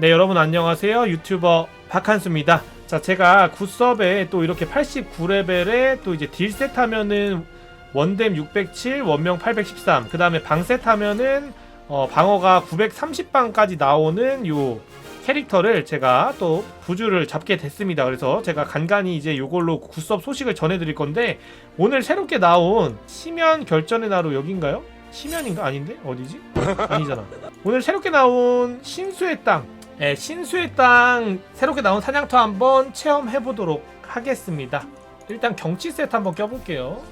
네 여러분 안녕하세요. 유튜버 박한수입니다. 자 제가 굿섭에 또 이렇게 89레벨에 또 이제 딜셋 하면은 원뎀 607 원명 813그 다음에 방셋 하면은 어, 방어가 930방까지 나오는 요 캐릭터를 제가 또 부주를 잡게 됐습니다. 그래서 제가 간간히 이제 요걸로 굿섭 소식을 전해드릴 건데 오늘 새롭게 나온 시면 결전의 나루 여긴가요? 시면인가? 아닌데? 어디지? 아니잖아. 오늘 새롭게 나온 신수의 땅 네, 신수의 땅 새롭게 나온 사냥터 한번 체험해 보도록 하겠습니다. 일단 경치 세트 한번 껴볼게요.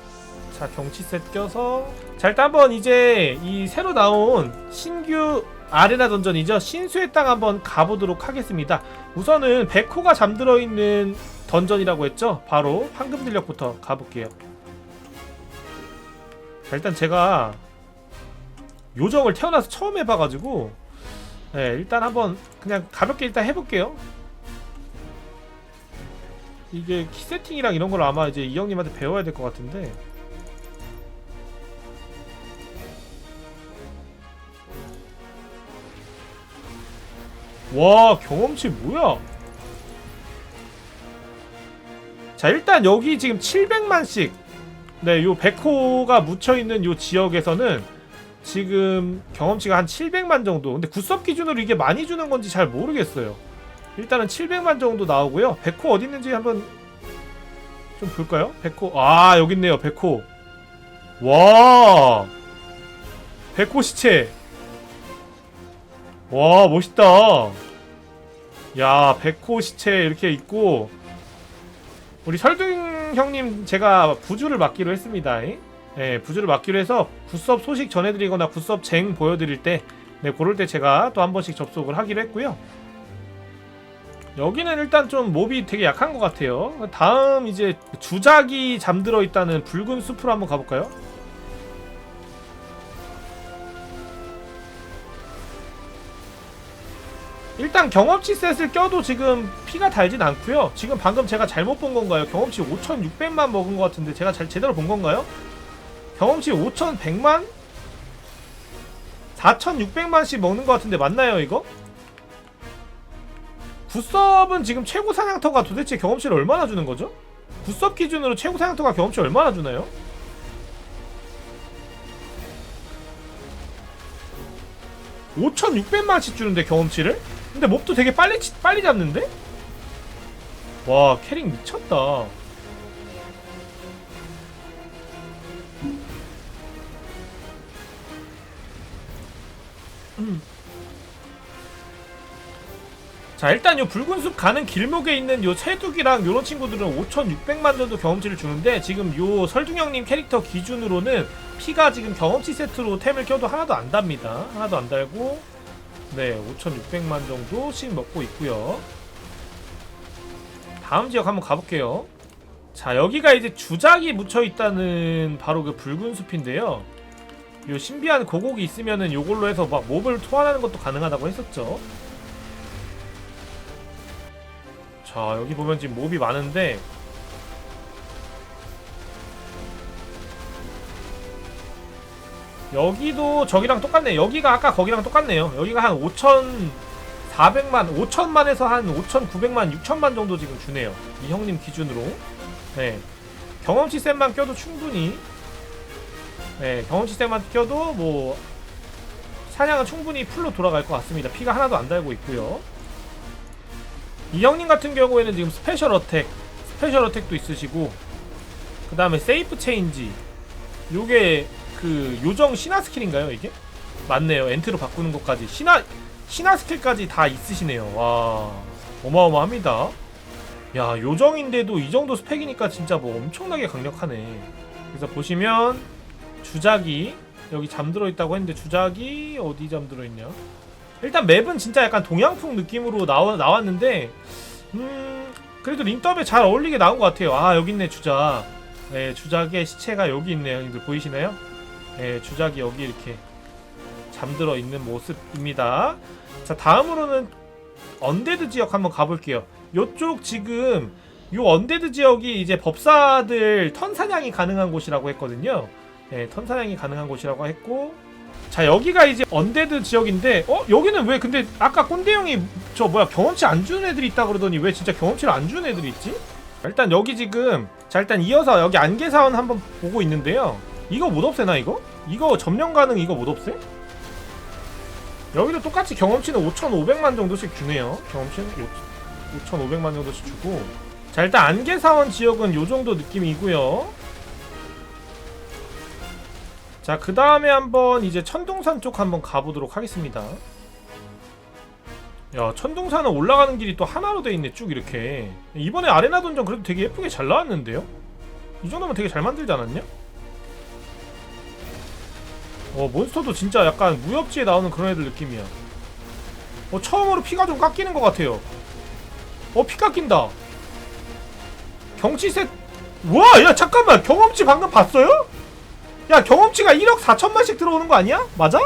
자, 경치 세트 껴서 자 일단 한번 이제 이 새로 나온 신규 아레나 던전이죠. 신수의 땅 한번 가보도록 하겠습니다. 우선은 백호가 잠들어 있는 던전이라고 했죠. 바로 황금 들력부터 가볼게요. 자, 일단 제가 요정을 태어나서 처음 해봐가지고 네, 일단 한번 그냥 가볍게 일단 해볼게요. 이게 키 세팅이랑 이런 걸 아마 이제 이 형님한테 배워야 될 것 같은데. 와 경험치 뭐야? 자 일단 여기 지금 700만씩 네요 백호가 묻혀있는 요 지역에서는 지금 경험치가 한 700만 정도. 근데 굿섭 기준으로 이게 많이 주는 건지 잘 모르겠어요. 일단은 700만 정도 나오고요. 백호 어디 있는지 한번 좀 볼까요? 백호. 아, 여기 있네요. 백호. 와. 백호 시체. 와, 멋있다. 야, 백호 시체 이렇게 있고 우리 설등 형님 제가 부주를 맡기로 했습니다. 네, 부주를 맡기로 해서 굿섭 소식 전해드리거나 굿섭 쟁 보여드릴 때 네, 그럴 때 제가 또 한 번씩 접속을 하기로 했고요. 여기는 일단 좀 몹이 되게 약한 것 같아요. 다음 이제 주작이 잠들어 있다는 붉은 숲으로 한번 가볼까요? 일단 경험치 셋을 껴도 지금 피가 달진 않고요. 지금 방금 제가 잘못 본 건가요? 경험치 5,600만 먹은 것 같은데 제가 잘 제대로 본 건가요? 경험치 5,100만? 4,600만씩 먹는 것 같은데 맞나요 이거? 굿섭은 지금 최고 사냥터가 도대체 경험치를 얼마나 주는 거죠? 굿섭 기준으로 최고 사냥터가 경험치 얼마나 주나요? (5,600만씩) 주는데 경험치를? 근데 몹도 되게 빨리 치- 빨리 잡는데? 와 캐릭 미쳤다 자 일단 요 붉은 숲 가는 길목에 있는 요 새둑이랑 요런 친구들은 5,600만 정도 경험치를 주는데 지금 요 설중형님 캐릭터 기준으로는 피가 지금 경험치 세트로 템을 껴도 하나도 안 답니다. 하나도 안 달고 네 5,600만 정도씩 먹고 있고요. 다음 지역 한번 가볼게요. 자 여기가 이제 주작이 묻혀 있다는 바로 그 붉은 숲인데요. 요 신비한 고곡이 있으면은 요걸로 해서 막 몹을 소환하는 것도 가능하다고 했었죠. 자 여기 보면 지금 몹이 많은데. 여기도 저기랑 똑같네. 여기가 아까 거기랑 똑같네요. 여기가 한 5,400만 5천만에서 한 5,900만 6천만 정도 지금 주네요. 이 형님 기준으로. 네. 경험치 셋만 껴도 충분히 네 경험치 셋만 껴도 뭐 사냥은 충분히 풀로 돌아갈 것 같습니다. 피가 하나도 안 달고 있고요. 이 형님 같은 경우에는 지금 스페셜 어택, 스페셜 어택도 있으시고 그 다음에 세이프 체인지. 요게 그 요정 신화 스킬인가요 이게? 맞네요. 엔트로 바꾸는 것까지. 신화 신화 스킬까지 다 있으시네요. 와 어마어마합니다. 야 요정인데도 이 정도 스펙이니까 진짜 뭐 엄청나게 강력하네. 그래서 보시면 주작이 여기 잠들어 있다고 했는데 주작이 어디 잠들어 있냐? 일단 맵은 진짜 약간 동양풍 느낌으로 나와, 나왔는데 음 그래도 링더에 잘 어울리게 나온 것 같아요. 아 여기 있네 주작. 네 주작의 시체가 여기 있네요. 형님들 보이시나요? 네 주작이 여기 이렇게 잠들어 있는 모습입니다. 자 다음으로는 언데드 지역 한번 가볼게요. 요쪽 지금 요 언데드 지역이 이제 법사들 턴 사냥이 가능한 곳이라고 했거든요 네, 턴 사냥이 가능한 곳이라고 했고 자 여기가 이제 언데드 지역인데 어 여기는 왜 근데 아까 꼰대 형이 저 뭐야 경험치 안 주는 애들이 있다 그러더니 왜 진짜 경험치를 안 주는 애들이 있지? 일단 여기 지금 자 일단 이어서 여기 안개사원 한번 보고 있는데요 이거 못 없애나 이거? 이거 점령 가능 이거 못 없애? 여기도 똑같이 경험치는 5,500만 정도씩 주네요 경험치는 5,500만 정도씩 주고 자 일단 안개사원 지역은 요 정도 느낌이고요 자, 그 다음에 한번 이제 천둥산 쪽 한번 가보도록 하겠습니다. 야, 천둥산은 올라가는 길이 또 하나로 돼 있네, 쭉 이렇게. 이번에 아레나 던전 그래도 되게 예쁘게 잘 나왔는데요? 이 정도면 되게 잘 만들지 않았냐? 어, 몬스터도 진짜 약간 무협지에 나오는 그런 애들 느낌이야. 어, 처음으로 피가 좀 깎이는 것 같아요. 어, 피 깎인다. 경치셋. 와, 야, 잠깐만. 경험치 방금 봤어요? 야 경험치가 1억 4천만씩 들어오는 거 아니야? 맞아?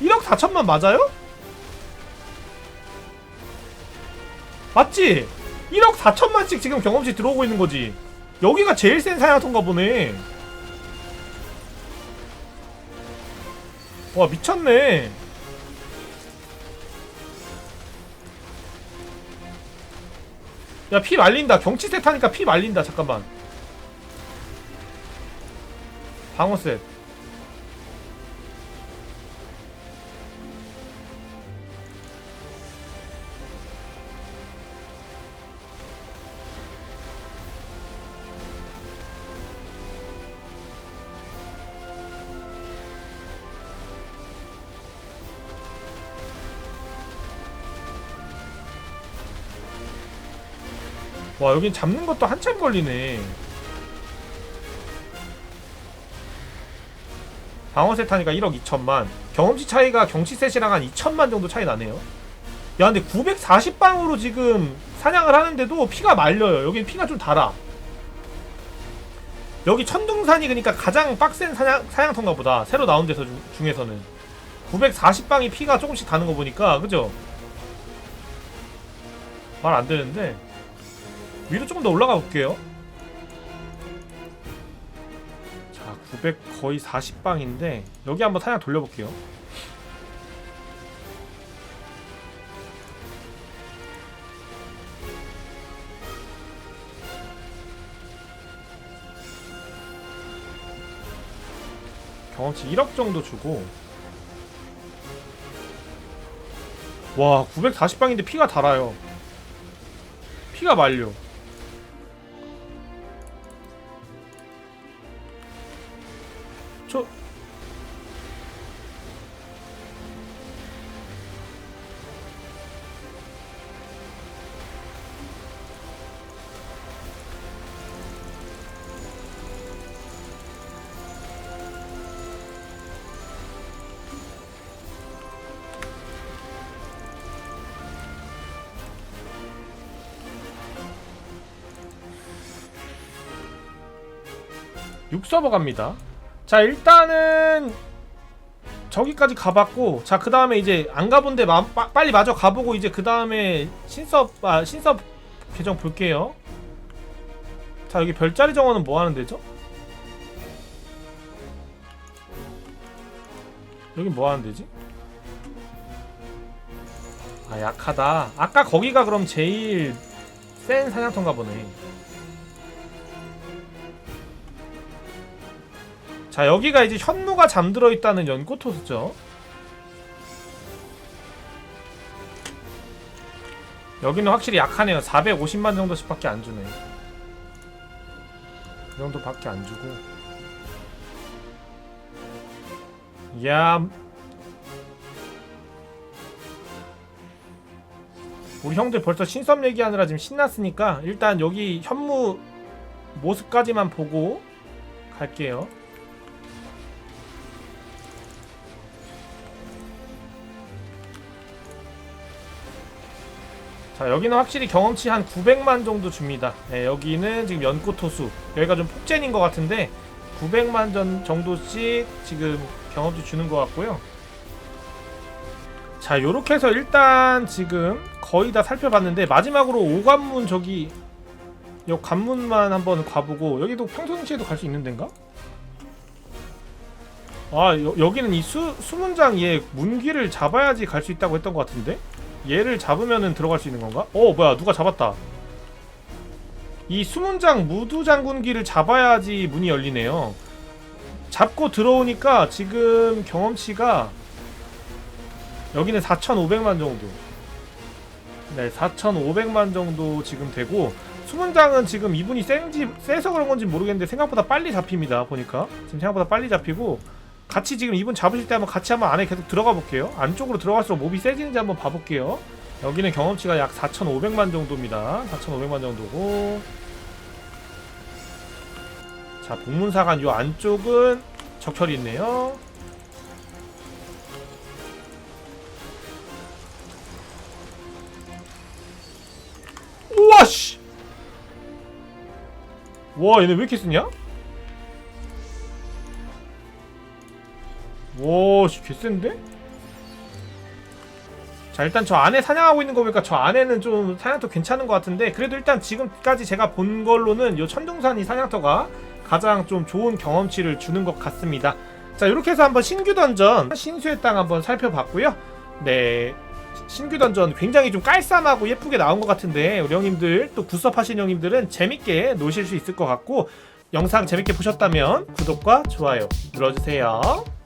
1억 4천만 맞아요? 맞지? 1억 4천만씩 지금 경험치 들어오고 있는 거지 여기가 제일 센 사냥터인가 보네 와 미쳤네 야 피 말린다 경치세 타니까 피 말린다 잠깐만 방어셋. 와 여긴 잡는 것도 한참 걸리네 방어셋 하니까 1억 2천만. 경험치 차이가 경치셋이랑 한 2천만 정도 차이 나네요. 야 근데 940방으로 지금 사냥을 하는데도 피가 말려요. 여긴 피가 좀 달아. 여기 천둥산이 그러니까 가장 빡센 사냥, 사냥터인가 보다. 새로 나온 데서 중, 중에서는. 940방이 피가 조금씩 다는 거 보니까 그죠? 말 안 되는데. 위로 조금 더 올라가 볼게요 900 거의 40방인데 여기 한번 사냥 돌려볼게요. 경험치 1억 정도 주고. 와 940방인데 피가 달아요. 피가 말려 저 육서버 갑니다. 자 일단은 저기까지 가봤고 자 그 다음에 이제 안 가본데 마, 빠, 빨리 마저 가보고 이제 그 다음에 신섭 아 신섭 계정 볼게요 자 여기 별자리 정원은 뭐 하는 데죠? 여기 뭐 하는 데지? 아 약하다 아까 거기가 그럼 제일 센 사냥터인가 보네 자 여기가 이제 현무가 잠들어 있다는 연꽃토스죠. 여기는 확실히 약하네요. 450만 정도씩 밖에 안 주네. 이 정도 밖에 안 주고. 야. 우리 형들 벌써 신섭 얘기하느라 지금 신났으니까 일단 여기 현무 모습까지만 보고 갈게요 자 여기는 확실히 경험치 한 900만 정도 줍니다. 네, 여기는 지금 연꽃 토수. 여기가 좀 폭젠인 것 같은데 900만 전 정도씩 지금 경험치 주는 것 같고요. 자 요렇게 해서 일단 지금 거의 다 살펴봤는데 마지막으로 오관문 저기 요 관문만 한번 가보고 여기도 평소시에도 갈 수 있는 데인가? 아 여, 여기는 이 수, 수문장 얘 문기를 잡아야지 갈 수 있다고 했던 것 같은데 얘를 잡으면은 들어갈 수 있는 건가? 어 뭐야 누가 잡았다. 이 수문장 무두 장군기를 잡아야지 문이 열리네요. 잡고 들어오니까 지금 경험치가 여기는 4,500만 정도. 네 4,500만 정도 지금 되고 수문장은 지금 이분이 센지 세서 그런 건지 모르겠는데 생각보다 빨리 잡힙니다 보니까. 지금 생각보다 빨리 잡히고 같이 지금 이분 잡으실 때 한번 같이 한번 안에 계속 들어가 볼게요. 안쪽으로 들어갈수록 몹이 세지는지 한번 봐볼게요. 여기는 경험치가 약 4,500만 정도입니다. 4,500만 정도고. 자 복문사관 요 안쪽은 적혈이 있네요. 우와 씨! 와 얘네 왜 이렇게 쓰냐? 와, 씨, 개센데? 자, 일단 저 안에 사냥하고 있는 거 보니까 저 안에는 좀 사냥터 괜찮은 것 같은데, 그래도 일단 지금까지 제가 본 걸로는 요 천둥산이 사냥터가 가장 좀 좋은 경험치를 주는 것 같습니다. 자, 이렇게 해서 한번 신규 던전, 신수의 땅 한번 살펴봤고요. 네. 신규 던전 굉장히 좀 깔쌈하고 예쁘게 나온 것 같은데 우리 형님들 또 굿섭하신 형님들은 재밌게 노실 수 있을 것 같고 영상 재밌게 보셨다면 구독과 좋아요 눌러주세요.